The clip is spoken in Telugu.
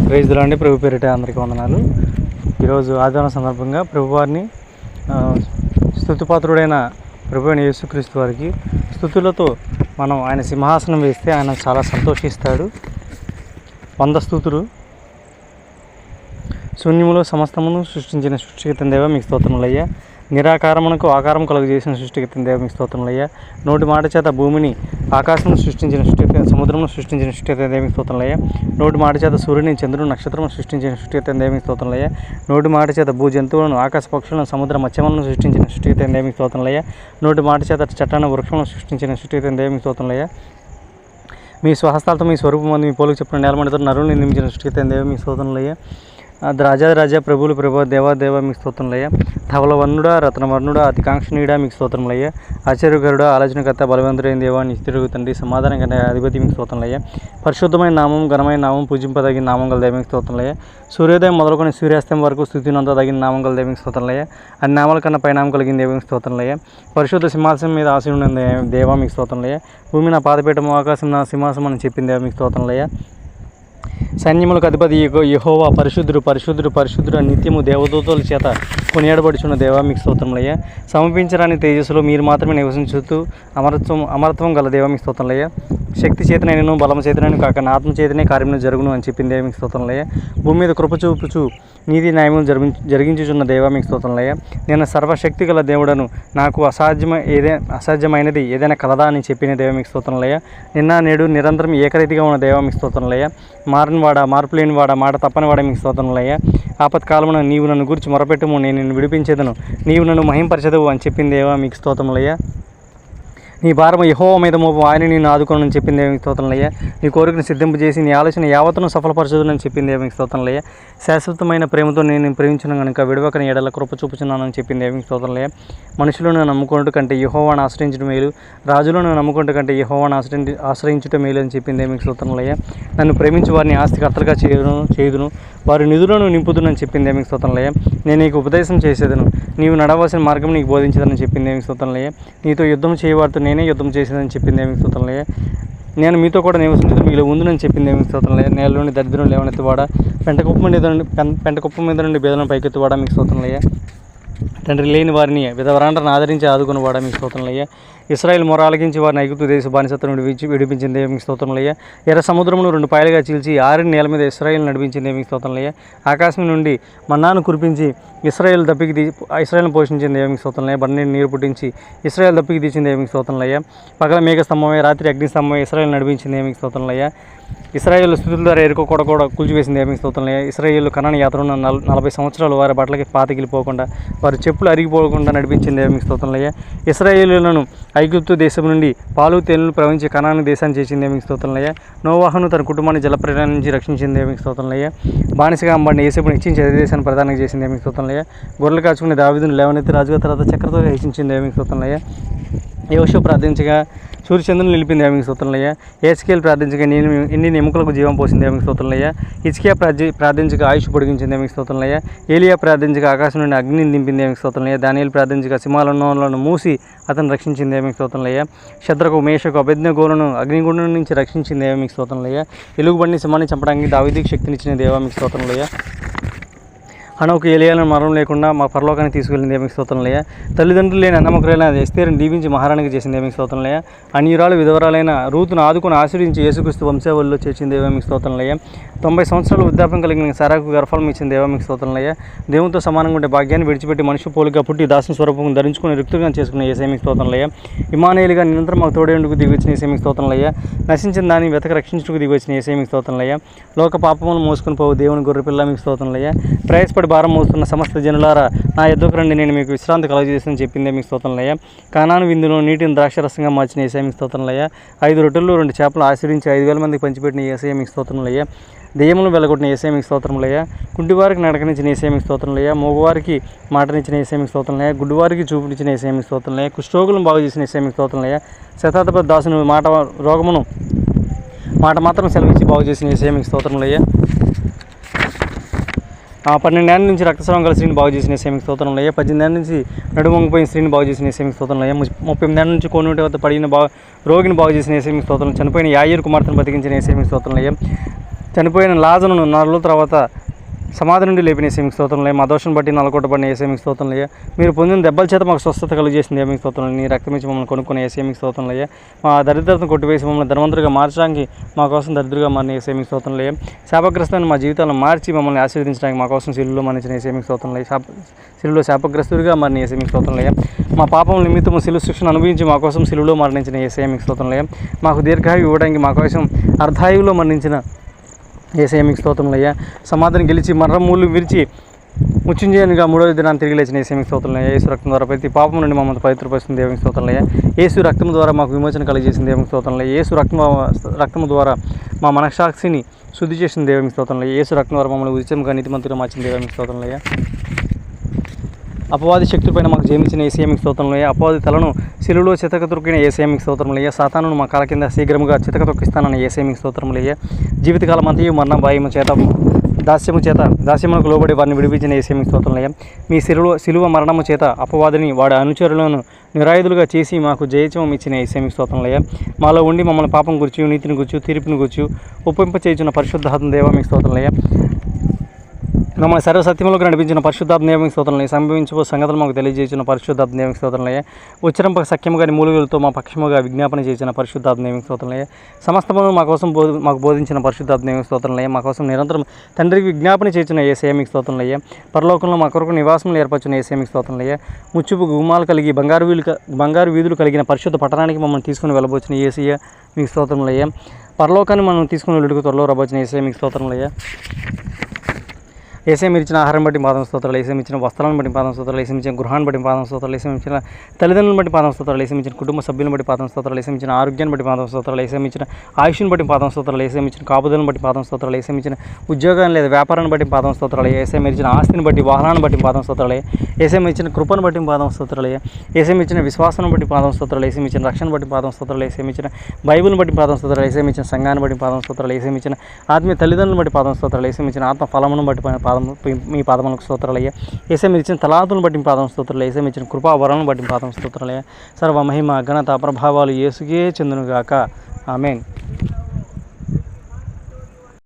ప్రైజ్లాండి ప్రభు పేరిట అందరికీ వందనాలు. ఈరోజు ఆదివారం సందర్భంగా ప్రభువారిని స్థుతిపాత్రుడైన ప్రభు అయిన యేసుక్రీస్తు వారికి స్థుతులతో మనం ఆయన సింహాసనం వేస్తే ఆయన చాలా సంతోషిస్తాడు. వంద స్థుతులు. శూన్యములో సమస్తమును సృష్టించిన సృష్టికృతం దేవ మీకు స్తోత్రములయ్యా నిరాకారమునకు ఆకారం కలుగజేసిన సృష్టికర్త దేవ మీకు స్తోత్రములయ్యా నోటి మాట చేత భూమిని ఆకాశం సృష్టించిన సృష్టికర్త సముద్రమును సృష్టించిన సృష్టికర్త దేవ మీకు స్తోత్రములయ్యా నోటి మాట చేత సూర్యుని చంద్రుని నక్షత్రమును సృష్టించిన సృష్టికర్త దేవ మీకు స్తోత్రములయ్యా నోటి మాట చేత భూ జంతువులను ఆకాశ పక్షులను సముద్ర మత్స్యములను సృష్టించిన సృష్టికర్త దేవ స్తోత్రములయ్యా నోటి మాట చేత చట్టాన వృక్షములను సృష్టించిన సృష్టికర్త దేవ మీకు స్తోత్రములయ్యా మీ స్వహస్తాలతో మీ స్వరూపం మంది మీ పోలికి చెప్పిన నేలమండితో నరుని నిర్మించిన సృష్టికర్త దేవి మీ స్తోత్రములయ్యా రాజా ప్రభులు ప్రభువులు ప్రభు దేవా దేవ మీకు స్తోత్రములయ్యా. ధవలవర్ణుడా రత్నవర్ణుడా అతికాంక్షణీయుడా మీకు స్తోత్రంలయ్య ఆశ్చర్యకరుడా ఆలోచనకర్త బలవంతుడైన దేవా నిత్యుడు తండ్రి సమాధానం కంటే అధిపతి మీకు స్తోత్రంలయ్య పరిశుద్ధమైన నామం ఘనమైన నామం పూజింపదగిన నామం గల దేవికి స్తోత్రంలయ్య సూర్యోదయం మొదలుకొని సూర్యాస్తం వరకు స్థుతినంత తగిన నామం గల దేవికి స్తోత్రంలయ్య అన్ని నామాల కన్నా పైనామం కలిగిన దేవికి స్తోత్రంలయ్య పరిశుద్ధ సింహాసనం మీద ఆశీనున్న దేవా మీకు స్తోత్రంలయ్య భూమి నా పాదపీఠము ఆకాశం నా సింహాసం అని చెప్పింది దేవ మీకు స్తోత్రంలయ్య సైన్యములకు అధిపతి యహోవా పరిశుద్ధుడు పరిశుద్ధుడు పరిశుద్ధుడు నిత్యము దేవదూతల చేత కొనియాడబడుచున్న దేవా మీకు స్తోత్రములయ్యా. సమర్పించరాని తేజస్సులో మీరు మాత్రమే నివసించుతూ అమరత్వం అమరత్వం గల దేవా మీకు స్తోత్రములయ్యా. శక్తి నేను బలం చేతనైన కాక నా ఆత్మ చేతనే కార్యములు జరుగును అని చెప్పింది దేవా మీకు స్తోత్రంలయ్య. భూమి మీద కృప చూపుచు నీతి న్యాయములు జరిగి జరిగించుచున్న దేవ మీకు స్తోత్రంలయ్య. నేను సర్వశక్తి గల దేవుడను నాకు అసాధ్యమ ఏదే అసాధ్యమైనది ఏదైనా కలదా అని చెప్పిన దేవ మీకు స్తోత్రంలయ్య. నిన్న నేడు నిరంతరం ఏకరీతిగా ఉన్న దేవ మీకు స్తోత్రంలయ్య. మారినవాడ వాడ మార్పు లేని వాడ మాట తప్పనివాడ మీకు స్తోత్రంలయ్య. ఆపత్కాలమున నీవు నన్ను గురించి మొరపెట్టుము నేను నిన్ను విడిపించేదను. నీవు నన్ను మహింపరచదవు అని చెప్పిందేవా మీకు స్తోత్రములయ్యా నీ భారం యహో మీద మోపు ఆయన నేను ఆదుకోనని చెప్పింది ఏమి స్తోత్రంలయ్యా నీ కోరికను సిద్ధింపు చేసి నీ ఆలోచన యావత్తును సఫలపరచదునని చెప్పింది ఏమి స్తోత్రంలయ్యా శాశ్వతమైన ప్రేమతో నేను ప్రేమించిన కనుక విడవకని ఎడల కృప చూపుచున్నానని చెప్పింది ఏమి స్తోత్రంలయ్యా మనుషులను నమ్ముకుంటు కంటే యహోవాను ఆశ్రయించడం మేలు. రాజులను నమ్ముకుంటు కంటే యహోవాను ఆశ్రయించి ఆశ్రయించడం మేలు అని చెప్పింది ఏమి స్తోత్రంలయ్యా నన్ను ప్రేమించి వారిని ఆస్తికర్తలుగా చేయదును చేయుదును. వారి నిధులను నింపుతుందని చెప్పింది ఏమి స్తోత్రంలయ్యా? నేను నీకు ఉపదేశం చేసేదను. నీవు నడవలసిన మార్గం నీకు బోధించదని చెప్పింది ఏమి స్తోత్రంలయ్యా? నీతో యుద్ధం చేయవారితో నేనే యుద్ధం చేసేదని చెప్పింది ఏమి స్తోత్రంలయ్యా? నేను మీతో కూడా నివసించదు మీలో ఉందని చెప్పింది ఏమి స్తోత్రంలయ్యా? నేలలోని దరిద్రం లేవనెత్తివాడ? పెంటకుప్ప మీద నుండి పెంటకుప్ప మీద నుండి బేదలను పైకెత్తివాడ మీకు స్తోత్రంలయ్యా? తండ్రి లేని వారిని విధవరాండ్రను ఆదరించి ఆదుకున్నవాడ మీకు స్తోత్రంలయ్యా ఇస్రాయల్ మొరాలకించి వారిని ఐగుప్తు దేశ బానిసత్వం విడిచి విడిపించింది మీకు స్తోత్రంలయ్యా ఎర్ర సముద్రమును రెండు పాయలుగా చీల్చి ఆరిని నేల మీద ఇస్రాయల్ నడిపించింది మీకు స్తోత్రంలయ్యా ఆకాశం నుండి మన్నాను కురిపించి ఇస్రాయల్ దప్పికి తీ ఇస్రాయల్ని పోషించింది మీకు స్తోత్రంలయ్యా బండి నీరు పుట్టించి ఇస్రాయల్ దప్పికి తీసింది మీకు స్తోత్రంలయ్యా పగల మేఘ స్తంభమే రాత్రి అగ్ని స్తంభమే ఇస్రాయేల్ నడిపించింది ఏమి స్తోత్రంలయ్యా ఇస్రాయేల్ స్థుతుల ద్వారా ఎరుకోకూడ కూడా కూడా కూల్చివేసింది ఏమి స్తోత్రంలయ్యా ఇస్రాయేల్ కనాని యాత్రను నల నలభై సంవత్సరాలు వారి బట్టలకి పాతగిలిపోకుండా వారి చెప్పులు అరిగిపోకుండా నడిపించింది ఏమి స్తోత్రంలయ్యా ఇస్రాయేలులను ఐగుప్తు దేశం నుండి పాలు తేనెలు ప్రవహించి కనాని దేశాన్ని చేసింది ఏమి స్తోత్రంలయ్యా నోవాహను తన కుటుంబాన్ని జలప్రయాణం నుంచి రక్షించింది ఏమి స్తోత్రంలయ్యా బానిసగా అంబాడిని ఏసేపుని ఇచ్చించి అదే దేశాన్ని ప్రధానంగా చేసింది ఏమి స్తోత్రంలయ్యా గొర్రెలు కాచుకునే దావిదును లేవనెత్తి రాజుగా తర్వాత చక్రతో హెచ్చించింది ఏమి స్తోత్రంలయ్యా యోషు ప్రార్థించగా సూర్యచంద్రుని నిలిపింది ఏమి స్తోత్రంలయ్యా. ఏస్కేల్ ప్రార్థించగా నేను ఎన్ని ఎముకలకు జీవం పోసింది ఏమి స్తోత్రంలయ్యా. ఇచ్కియా ప్రార్థి ప్రార్థించగా ఆయుష్ పొడిగించింది ఏమి స్తోత్రంలయ్యా. ఏలియా ప్రార్థించగా ఆకాశం నుండి అగ్నిని దింపింది ఏమి స్తోత్రంలయ్యా. దానియలు ప్రార్థించగా సింహాలను మూసి అతను రక్షించింది ఏమి స్తోత్రంలయ్యా. శత్రకు మేషకు అభిజ్ఞగోలను అగ్నిగుండం నుంచి రక్షించింది ఏమి స్తోత్రంలయ్యా. ఎలుగుబండి సింహాన్ని చంపడానికి దావిదికి శక్తినిచ్చిన దేవా మీకు స్తోత్రంలయ్యా. హనోకు ఏలియాలను మరణం లేకుండా మా పరలోకానికి తీసుకెళ్ళింది ఏమి స్తోత్రంలయ్య తల్లిదండ్రులు లేని అన్నమకులైన ఎస్తేరుని దీవించి మహారాణికి చేసింది ఏమి స్తోత్రంలయ్య అన్యురాలు విధవరాలైన రూతును ఆదుకుని ఆశ్రయించి యేసుక్రీస్తు వంశావళిలో చేర్చింది ఏమి స్తోత్రంలయ్య తొంభై సంవత్సరాలు వృద్ధాపం కలిగిన సరాకు గర్ఫలం ఇచ్చింది ఏమి స్తోత్రంలయ్య దేవునితో సమానంగా ఉండే భాగ్యాన్ని విడిచిపెట్టి మనిషి పోలిగా పుట్టి దాసిన స్వరూపం ధరించుకుని రిక్తుగా చేసుకున్న ఏసేమి స్తోత్రంలయ్య ఇమానేలుగా నిరంతరం మాకు తోడేందుకు దిగివచ్చిన ఏసేమి స్తోత్రంలయ్య నశించిన దాన్ని వెతక రక్షించుటకు దిగివచ్చిన ఏసేమి స్తోత్రంలయ్య లోక పాపములు మోసుకుని పోవు దేవుని గొర్రెపిల్ల మీకు స్తోత్రంలయ్య ప్రయాసపడి భారం మోస్తున్న సమస్త జనులారా నా ఎద్దుకు రండి నేను మీకు విశ్రాంతి కలగజేసి చెప్పిందే మీకు స్తోత్రంలయ్యా. కానాను విందులో నీటిని ద్రాక్షరసంగా మార్చిన ఏసఐ మీకు స్తోత్రంలయ్యా. ఐదు రొట్టెలు రెండు చేపలు ఆశ్రయించి ఐదు వేల మందికి పంచిపెట్టిన ఏసఐ మీకు స్తోత్రంలయ్యా. దెయ్యములు వెలగొట్టిన ఏసే మీకు స్తోత్రంలయ్యా. కుంటివారికి నడకనిచ్చిన ఏసే మీకు స్తోత్రంలయ్యా. మగవారికి మాటనిచ్చిన ఏసే మీకు స్తోత్రంలయ్యా. గుడ్డివారికి చూపునిచ్చిన ఏసే మీకు స్తోత్రంలయ్యా. కుష్ఠోగులను బాగు చేసిన ఏసే మీకు స్తోత్రంలయ్యా. శతాధిపతి దాసును మాట రోగమును మాట మాత్రం సెలవిచ్చి బాగు చేసిన ఏసే మీకు స్తోత్రంలయ్యా. పన్నెండేళ్ళ నుంచి రక్తస్రావం కలిసి స్త్రీని బాగు చేసిన సేమిక స్తోత్రంలో అయ్యా. పద్దెనిమిదేళ్ళ నుంచి నడుమొంగిపోయిన స్త్రీని బాగు చేసిన సేమిక స్తోత్రంలో అయ్యా. ముప్పై ఎనిమిదేళ్ళ నుంచి కోనుటి వద్ద పడిన బా రోగిని బాగు చేసిన సేమిక స్తోత్రం చనిపోయిన యాయూరు కుమార్తెను బతికించిన సేమిక స్తోత్రంలో అయ్యా. చనిపోయిన లాజను నాలుగు తర్వాత సమాధి నుండి లేపిన ఏసేమికి స్తోత్రంలే మా దోషం బట్టి నలకొట్టబడిన ఏసేమికి స్తోత్రంలయ్యా మీరు పొందిన దెబ్బల చేత మాకు స్వస్థత కలుగజేసింది ఏమికి స్తోత్రంలో నీ రక్తమించి మమ్మల్ని కొనుక్కున్న ఏసేమికి స్తోత్రంలయ్యా మా దరిద్రతను కొట్టివేసి మమ్మల్ని ధనవంతుడిగా మార్చడానికి మా కోసం దరిద్రుగా మారిన ఏసేమికి స్తోత్రంలయ్యా శాపగ్రస్తమైన మా జీవితాలను మార్చి మమ్మల్ని ఆశీర్వదించడానికి మా కోసం శిలులో మరణించిన ఏసేమికి స్తోత్రంలయ్యా శాప శిలులో శాపగ్రస్తుడిగా మారిన ఏసేమికి స్తోత్రంలయ్యా మా పాపం నిమిత్తము శిలు శిక్షణ అనుభవించి మా కోసం శిలులో మరణించిన ఏసేమికి స్తోత్రంలయ్యా మాకు దీర్ఘాయు ఇవ్వడానికి మా కోసం అర్ధాయువులో మరణించిన ఏసయ్య మీకు స్తోత్రములయ్యా సమాధిని గెలిచి మర్రమూలు విరిచి ముచ్చుంజయనుగా మూడవ దినాన్ని తిరిగి లేచిన ఏసేమికి స్తోత్రులయ్యా యేసు రక్తం ద్వారా ప్రతి పాపం నుండి మమ్మల్ని పవిత్రపరుస్తుంది దేవునికి స్తోత్రులయ్యా యేసు రక్తం ద్వారా మాకు విమోచన కలిగజేసింది దేవునికి స్తోత్రులయ్యా యేసు రక్తం రక్తం ద్వారా మా మనసాక్షిని శుద్ధి చేసిన దేవునికి స్తోత్రములయ్యా యేసు రక్తం ద్వారా మమ్మల్ని ఉచితంగా నీతిమంతులుగా మార్చిన దేవునికి స్తోత్రములయ్యా అపవాది శక్తిపైన మాకు జయించిన ఏసీఎంకి స్తోత్రంలోయ అపవాది తలను శిలులో చితక తొక్కిన ఏసీఎంకి స్తోత్రంలోయ సాతాను మా కాల కింద శీఘ్రంగా చితక తొక్కిస్తానన్న ఏసీఎంకి స్తోత్రంలోయ జీవితకాలం అంతయు మరణ భయము చేత దాస్యము చేత దాస్యములకు లోబడి వారిని విడిపించిన ఏసీఎంకి స్తోత్రంలోయ మీ శిలువ శిలువ మరణము చేత అపవాదిని వాడి అనుచరులను నిరాయుధులుగా చేసి మాకు జయచవం ఇచ్చిన ఏసీఎంకి స్తోత్రంలోయ మాలో ఉండి మమ్మల్ని పాపం గుర్చు నీతిని గుర్చు తీర్పుని గుర్చు ఒప్పింప చేయుచున్న పరిశుద్ధాత్మ దేవ మీకు స్తోత్రంలోయ మమ్మల్ని సర్వసత్యములకు నడిపించిన పరిశుద్ధాబ్ నియమిక స్తోత్రంలో సంభవించబో సంగతులు మాకు తెలియజేసిన పరిశుద్ధాబ్ నియమిక స్తోత్రంలో ఉచ్చరింపక సఖ్యముగా మూలుగులతో మా పక్షముగా విజ్ఞాపన చేసిన పరిశుద్ధాబ్ నియమిక స్తోత్రంలో సమస్త మా కోసం బోధ మాకు బోధించిన పరిశుద్ధాబ్ నియమిక స్తోత్రంలో మా కోసం నిరంతరం తండ్రికి విజ్ఞాపన చేసిన ఏ సేమిక స్తోత్రంలో పరలోకంలో మా కొరకు నివాసం ఏర్పరిచిన ఏ సేమిక స్తోత్రంలో ముచ్చుపు గుమాలు కలిగి బంగారు వీలు బంగారు వీధులు కలిగిన పరిశుద్ధ పట్టణానికి మమ్మల్ని తీసుకుని వెళ్ళబోచిన ఏసీయ మీకు స్తోత్రంలో పరలోకాన్ని మనం తీసుకుని వెళ్ళుకు త్వరలో రబోచిన ఏసీయ మీకు స్తోత్రంలో ఏసేమి ఇచ్చిన ఆహారం బట్టి పాదం స్తోత్రాలు ఏసేమి ఇచ్చిన వస్త్రాలను బట్టి పాదం స్తోత్రాలు ఏసేమి ఇచ్చిన గృహాన్ని బట్టి పాదం స్తోత్రాలు ఏసేమి ఇచ్చిన తల్లిదండ్రులను బట్టి పాదం స్తోత్రాలు ఏసేమి ఇచ్చిన కుటుంబ సభ్యులను బట్టి పాదం స్తోత్రాలు ఏసేమి ఇచ్చిన ఆరోగ్యాన్ని బట్టి పాదం స్తోత్రాలు ఏసేమి ఇచ్చిన ఆయుష్ని బట్టి పాదం స్తోత్రాలు ఏసేమి ఇచ్చిన కాపుదలను బట్టి పాదం స్తోత్రాలు ఏసేమి ఇచ్చిన ఉద్యోగాన్ని లేదా వ్యాపారాన్ని బట్టి పాదం స్తోత్రాలు ఏసేమి ఇచ్చిన ఆస్తిని బట్టి వాహనాన్ని బట్టి పాదం స్తోత్రాలు ఏసేమి ఇచ్చిన కృపను బట్టి పాదం స్తోత్రాలు ఏసేమి ఇచ్చిన విశ్వాసం బట్టి పాదం స్తోత్రాలు ఏసేమి ఇచ్చిన రక్షణ బట్టి పాదం స్తోత్రాలు ఏసేమి ఇచ్చిన బైబిల్ని బట్టి పాదం స్తోత్రాలు ఏసేమి ఇచ్చిన సంఘాన్ని బట్టి పాదం స్తోత్రాలు ఏసేమి ఇచ్చిన ఆత్మీయ తల్లిదండ్రులను బట్టి పాదం స్తోత్రాలు ఏసేమి ఇచ్చిన ఆత్మ ఫలమును బట్టి పాదము మీ పాదములకు స్తోత్రాలయ్యా. మీరు ఇచ్చిన తలాతులను బట్టి పాదం స్తోత్రాలు ఏసేమి ఇచ్చిన కృపావరాలను బట్టి పాదం స్తోత్రాలయ్యా. సర్వ మహిమ ఘనత ప్రభావాలు యేసుకే చెందునుగాక. ఆమెన్.